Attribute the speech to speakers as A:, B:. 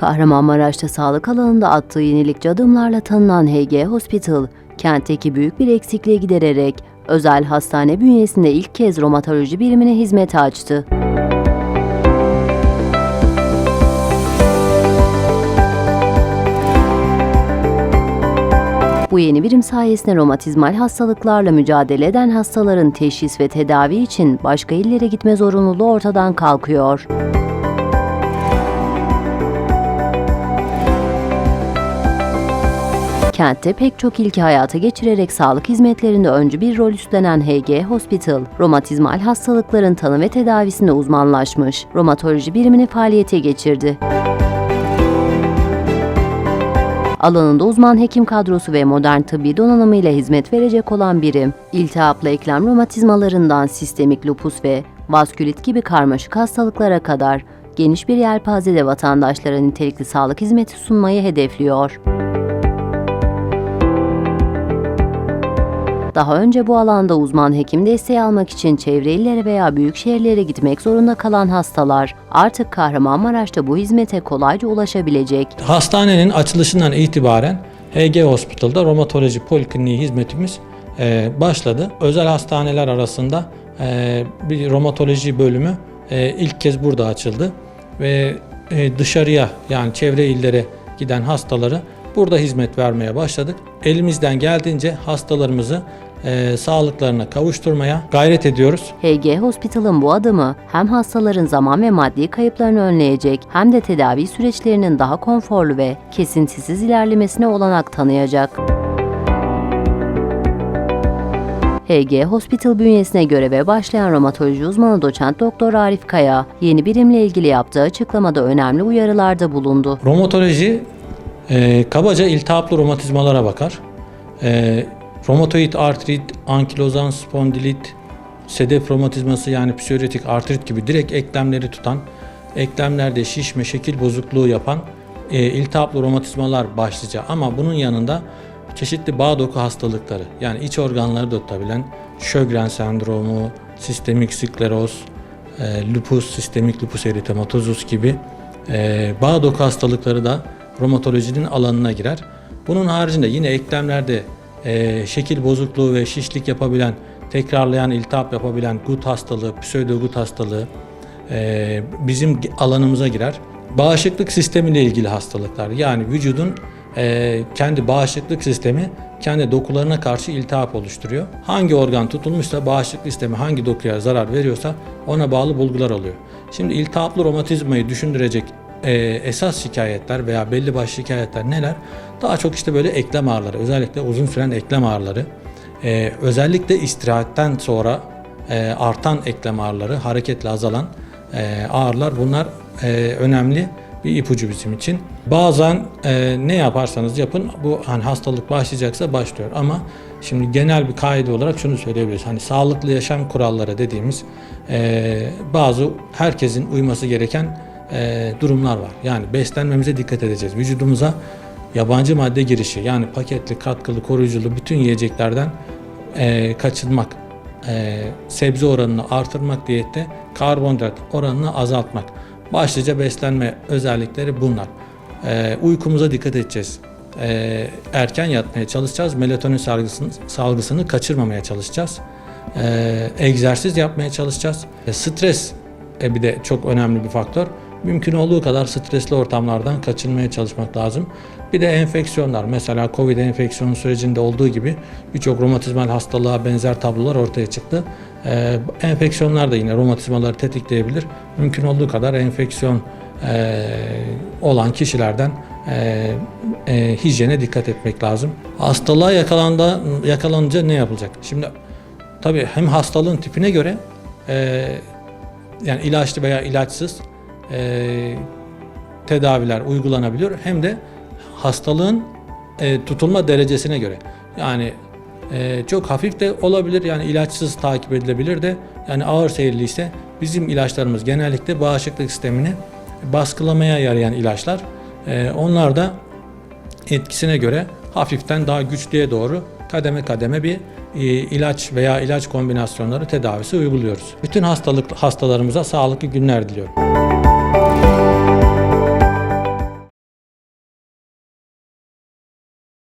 A: Kahramanmaraş'ta sağlık alanında attığı yenilikçi adımlarla tanınan HG Hospital, kentteki büyük bir eksikliği gidererek özel hastane bünyesinde ilk kez romatoloji birimine hizmet açtı. Bu yeni birim sayesinde romatizmal hastalıklarla mücadele eden hastaların teşhis ve tedavi için başka illere gitme zorunluluğu ortadan kalkıyor. Kentte pek çok ilki hayata geçirerek sağlık hizmetlerinde öncü bir rol üstlenen HG Hospital, romatizmal hastalıkların tanı ve tedavisinde uzmanlaşmış, romatoloji birimini faaliyete geçirdi. Alanında uzman hekim kadrosu ve modern tıbbi donanımıyla hizmet verecek olan birim, iltihaplı eklem romatizmalarından sistemik lupus ve vaskülit gibi karmaşık hastalıklara kadar geniş bir yelpazede vatandaşlara nitelikli sağlık hizmeti sunmayı hedefliyor. Daha önce bu alanda uzman hekim desteği almak için çevre illere veya büyük şehirlere gitmek zorunda kalan hastalar artık Kahramanmaraş'ta bu hizmete kolayca ulaşabilecek.
B: Hastanenin açılışından itibaren HG Hospital'da romatoloji polikliniği hizmetimiz e, başladı. Özel hastaneler arasında e, bir romatoloji bölümü e, ilk kez burada açıldı ve dışarıya yani çevre illere giden hastaları burada hizmet vermeye başladık. Elimizden geldiğince hastalarımızı e, sağlıklarına kavuşturmaya gayret ediyoruz.
A: HG Hospital'ın bu adımı hem hastaların zaman ve maddi kayıplarını önleyecek hem de tedavi süreçlerinin daha konforlu ve kesintisiz ilerlemesine olanak tanıyacak. HG Hospital bünyesine göreve başlayan romatoloji uzmanı doçent doktor Arif Kaya, yeni birimle ilgili yaptığı açıklamada önemli uyarılarda bulundu.
B: Romatoloji e, kabaca iltihaplı romatizmalara bakar. E, romatoid artrit, ankilozan spondilit, sedef romatizması yani psoriatik artrit gibi direkt eklemleri tutan, eklemlerde şişme, şekil bozukluğu yapan e, iltihaplı romatizmalar başlıca ama bunun yanında çeşitli bağ doku hastalıkları yani iç organları da tutabilen Sjögren sendromu, sistemik skleroz, e, lupus, sistemik lupus eritematosus gibi e, bağ doku hastalıkları da romatolojinin alanına girer. Bunun haricinde yine eklemlerde e, şekil bozukluğu ve şişlik yapabilen, tekrarlayan iltihap yapabilen gut hastalığı, pseudogut hastalığı e, bizim alanımıza girer. Bağışıklık sistemiyle ilgili hastalıklar yani vücudun e, kendi bağışıklık sistemi kendi dokularına karşı iltihap oluşturuyor. Hangi organ tutulmuşsa bağışıklık sistemi hangi dokuya zarar veriyorsa ona bağlı bulgular oluyor. Şimdi iltihaplı romatizmayı düşündürecek e, esas şikayetler veya belli başlı şikayetler neler? Daha çok işte böyle eklem ağrıları, özellikle uzun süren eklem ağrıları, e, özellikle istirahatten sonra e, artan eklem ağrıları, hareketle azalan e, ağrılar bunlar e, önemli bir ipucu bizim için. Bazen e, ne yaparsanız yapın bu hani hastalık başlayacaksa başlıyor ama şimdi genel bir kaide olarak şunu söyleyebiliriz. Hani sağlıklı yaşam kuralları dediğimiz e, bazı herkesin uyması gereken e, durumlar var. Yani beslenmemize dikkat edeceğiz. Vücudumuza yabancı madde girişi yani paketli, katkılı, koruyuculu bütün yiyeceklerden e, kaçınmak, e, sebze oranını artırmak diyette, karbonhidrat oranını azaltmak. Başlıca beslenme özellikleri bunlar. E, uykumuza dikkat edeceğiz. E, erken yatmaya çalışacağız. Melatonin salgısını, salgısını kaçırmamaya çalışacağız. E, egzersiz yapmaya çalışacağız. E, stres e, bir de çok önemli bir faktör. Mümkün olduğu kadar stresli ortamlardan kaçınmaya çalışmak lazım. Bir de enfeksiyonlar. Mesela Covid enfeksiyonu sürecinde olduğu gibi birçok romatizmal hastalığa benzer tablolar ortaya çıktı. Ee, enfeksiyonlar da yine romatizmaları tetikleyebilir. Mümkün olduğu kadar enfeksiyon e, olan kişilerden e, e, hijyene dikkat etmek lazım. Hastalığa yakalanda, yakalanınca ne yapılacak? Şimdi tabii hem hastalığın tipine göre e, yani ilaçlı veya ilaçsız e, tedaviler uygulanabiliyor hem de hastalığın e, tutulma derecesine göre. Yani e, çok hafif de olabilir yani ilaçsız takip edilebilir de yani ağır seyirli ise bizim ilaçlarımız genellikle bağışıklık sistemini baskılamaya yarayan ilaçlar. E, onlar da etkisine göre hafiften daha güçlüye doğru kademe kademe bir e, ilaç veya ilaç kombinasyonları tedavisi uyguluyoruz. Bütün hastalık hastalarımıza sağlıklı günler diliyorum.